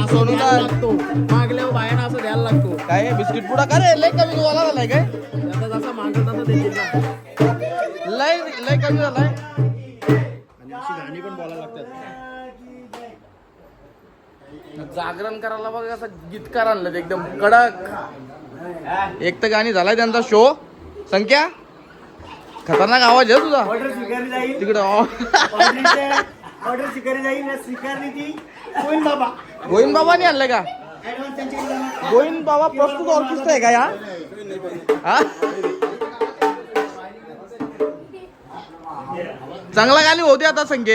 लागतो. मागल्यावर बाहेर असं द्यायला लागतो. काय बिस्किट पुडा का रे? लय कमी वाला झालाय काय? आता जसं मागत तसं देतील ना. लय लय कमी झालाय. आणि अशी गाणी पण बोलायला लागतात. जागरण करायला बघ असं गीतकार आणलं एकदम कडक. एक तर गाणी झालाय त्यांचा शो संख्या? खतरनाक आवाज आहे तुझा. ऑर्डर स्वीकारली जाईल. तिकडे ऑर्डर स्वीकारली जाईल स्वीकारली ती. कोण बाबा. गोविंद बाबाने आणलं का? गोविंद बाबा प्रस्तुत ऑर्केस्ट्रा आहे का या? हा? चांगला गाणी होते आता संख्या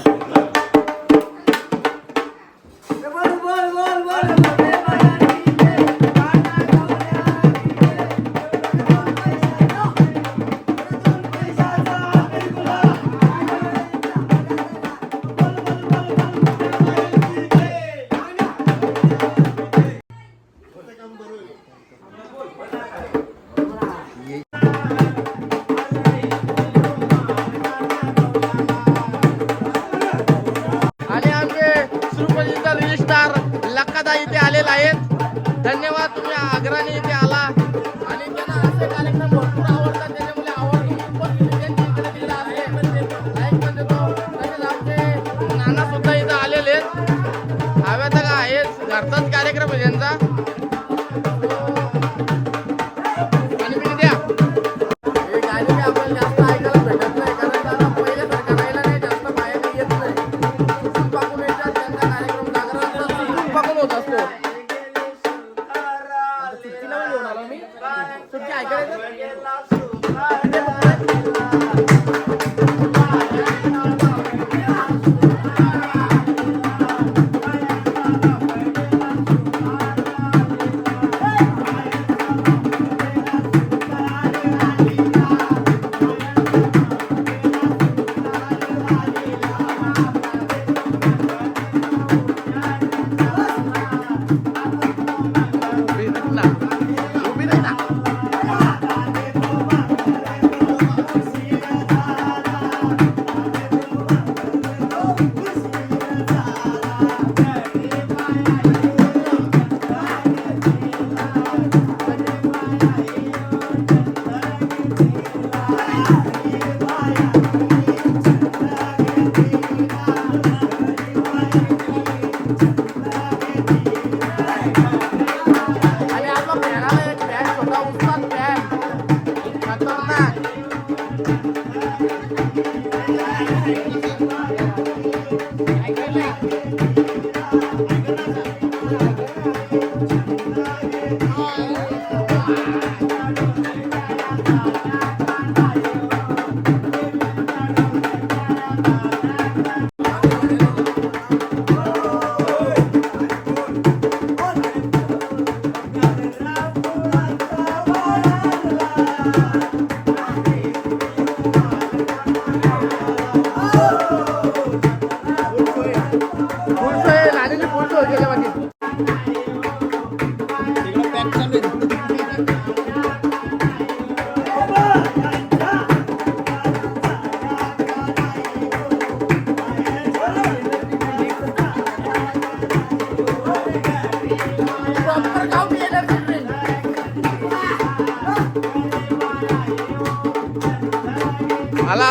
लक्कादा इथे आलेले आहेत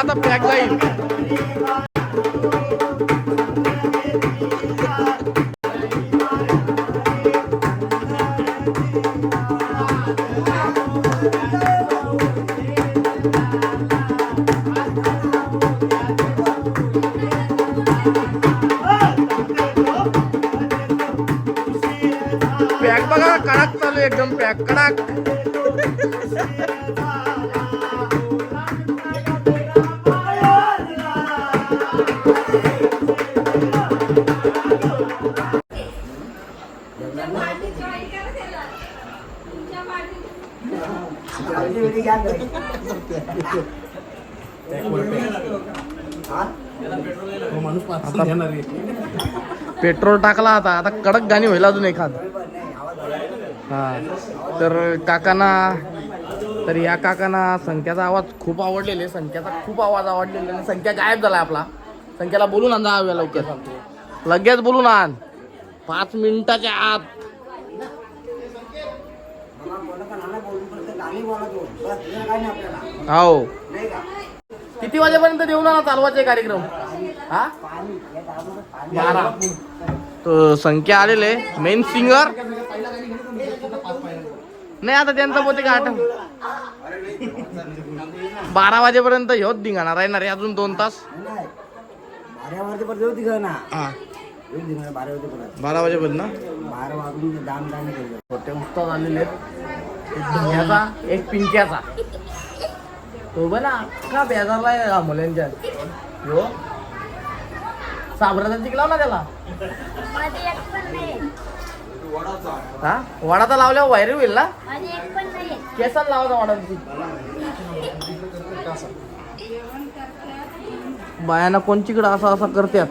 आता पॅक जाईल पॅक बघा कडक चालू एकदम पॅक कडक. पेट्रोल टाकला आता. आता कडक गाणी होईल अजून एखाद. हा. तर काकांना तर या काकांना संख्याचा आवाज खूप आवडलेला आहे संख्याचा खूप आवाज आवडलेला आहे संख्या गायब झालाय आपला. संख्याला बोलून आण लवकर. लगेच बोलून आण. पाच मिनिटाच्या आत. हो किती वाजेपर्यंत देऊ ना चालवायचे कार्यक्रम? हा? बारा. तर संख्या आलेले. मेन सिंगर नाही आता त्यांचं पोते का आठ बारा वाजेपर्यंत ह्योच राहणार आहे अजून दोन तास. बारा वाजेपर्यंत ना हा. बारा वाजेपर्यंत. बारा वाजेपर्यंत बारा वाजून दाम दाम केलं. छोटे उस्ताद आलेले आहेत. एक धन्याचा एक पिंक्याचा. तो बघ ना का बेजारला आहे मुलांच्या. हो साबराचा चिकलाव ना त्याला. हा? वडाचा लावल्यावर व्हायरल होईल ना? केसान लावायचा वडाची बायांना कोणचीकडे असं असं करतात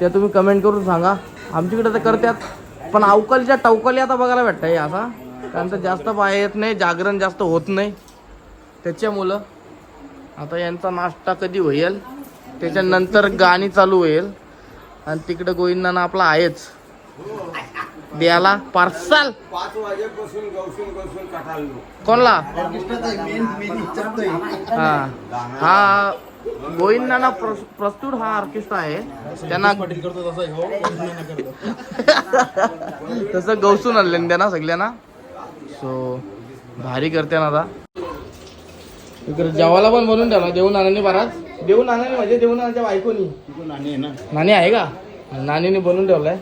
ते तुम्ही कमेंट करून सांगा. आमच्याकडे तर करतात पण अवकालीच्या टवकाली आता बघायला भेटतं हे असा. त्यांचं जास्त बाया येत नाही जागरण जास्त होत नाही. त्याच्यामुळं आता यांचा नाश्ता कधी होईल त्याच्यानंतर गाणी चालू होईल. आणि तिकडं गोविंदाना आपला आहेच. द्याला पार्सल. पाच वाजेपासून गवसून गवसून कटाळलो कोणला? हा. हा गोविंदाना प्रस- प्रस्तुत हा ऑर्केस्ट्रा आहे. त्यांना तसं गवसून आणले त्यांना सगळ्यांना. सो भारी करते ना आता. इकडे जेवायला पण बनवून ठेवला देऊ नानाने बराच. देऊ नानाने म्हणजे देऊ नानाच्या बायकोनी. नाणी आहे का? नानीने बनवून ठेवलाय.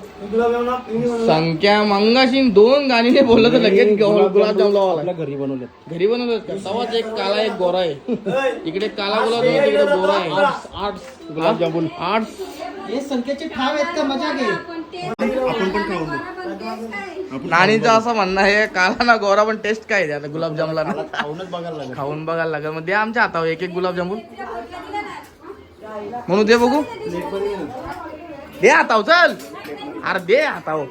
संख्या मंगाशी दोन गाणीने बोललं तर लगेच गुलाबजाम लावाला घरी बनवले घरी बनवलं का? तवाच एक काला एक गोरा आहे. इकडे काला गुलाबजाम तिकडे गोरा आहे. आर्ट्स गुलाबजामुन. आर्ट्स हे संख्येचे ठाव आहेत का? मजा घे. नाणीचं असं म्हणणं आहे काला ना गोरा पण टेस्ट काय आहे आता गुलाबजामला ना खाऊनच बघायला लागेल. खाऊन बघायला लागेल. मग दे आमच्या हातावर एक एक गुलाबजामुन. म्हणून दे बघू. दे हाताव चल. अरे दे हाताव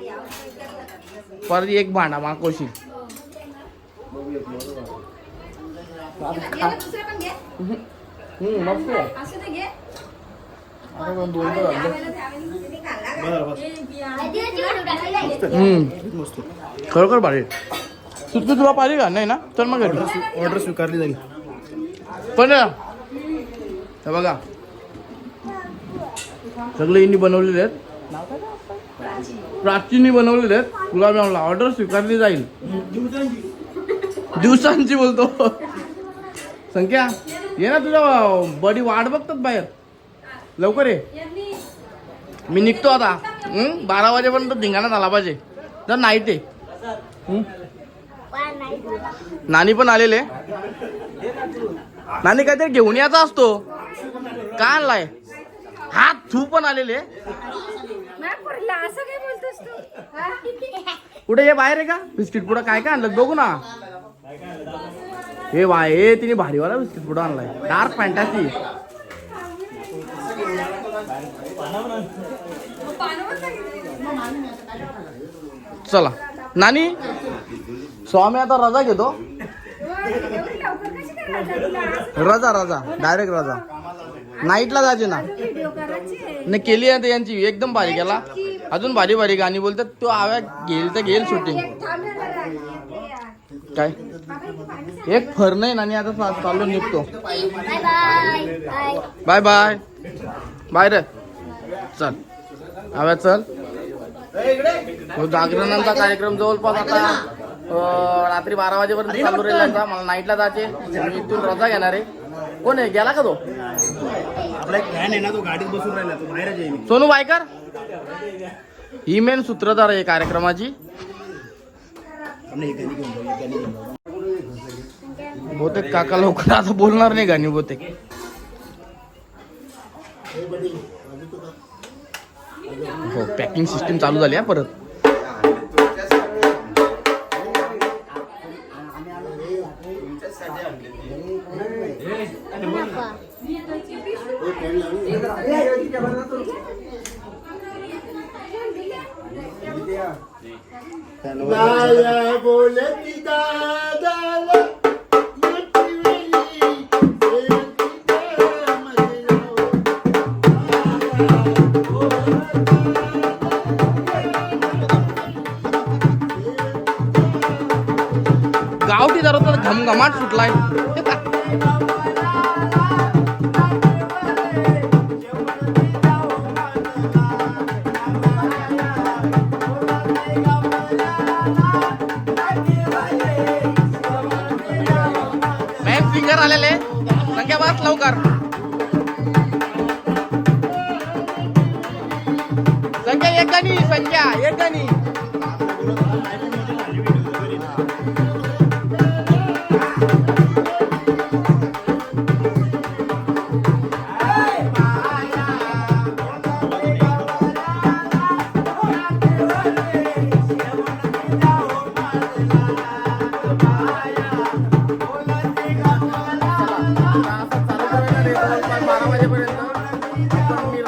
परत एक भांडा माकोशी दुसरं पण घे. हम्म मस्त आहे. असं ते घे. आता पण दोन तर झाले. हम्म. खरोखर भारी. तुला पाहिजे का? नाही ना? चल मग ऑर्डर स्वीकारली जाईल. पण हे बघा. सगळे इंडी बनवलेले आहेत. प्राचीनी बनवलेले आहेत. गुलाबजामला ऑर्डर स्वीकारली जाईल. दिवसांची बोलतो. संख्या ये ना तुझ्या बडी वाट बघतात बाहेर. लवकर ये. मी निघतो आता? बारा वाजेपर्यंत धिंगाणा झाला पाहिजे. तर नाही ते? नानी पण आलेले. नानी काहीतरी घेऊन यायचा असतो. का आणलाय? हा तू पण आलेले? कुठे हे बाहेर आहे का? बिस्किट पुढं काय काय आणलं? बघू ना. हे हे तिने भारीवाला बिस्किट पुढं आणलाय. Dark fantasy. चला. नानी? स्वामी आता रजा घेतो? रजा रजा. डायरेक्ट रजा. नाईटला जायचे ना. नाही केली आहे यांची. एकदम भारी केला. अजून भारी भारी गाणी बोलतात. तो आव्या घेईल तर घेईल शूटिंग. काय? एक फर नाही आणि आता चा- चाललो निघतो. बाय बाय बाय रे. चल. हव्या चल. जागरणांचा कार्यक्रम जवळपास आता रात्री बारा वाजेपर्यंत चालू राहील यांचा मला नाईटला जायचे मी इथून रजा घेणार आहे. कोण आहे? गेला का तो? आपला एक फॅन आहे ना तो गाडीत बसून राहिला तो येईल सोनू बायकर? ही मेन सूत्रधार आहे कार्यक्रमाची. बहुतेक काका लवकर आता बोलणार नाही गाणी बहुतेक. हो पॅकिंग सिस्टीम चालू झाली आहे परत. बोलती जरा घमघमाट सुटलाय मॅन फिंगर आलेले. संख्या बस लवकर. संख्या एकानी संख्या एकानी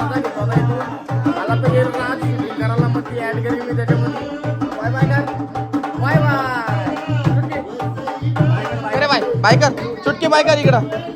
आपण मी रजा घेतो मला तर येईल करायला मग ती मी त्याच्यामध्ये. बाय बाय कर. Bye bye. अरे बाय. बाय कर. सुटके बाय कर इकडं.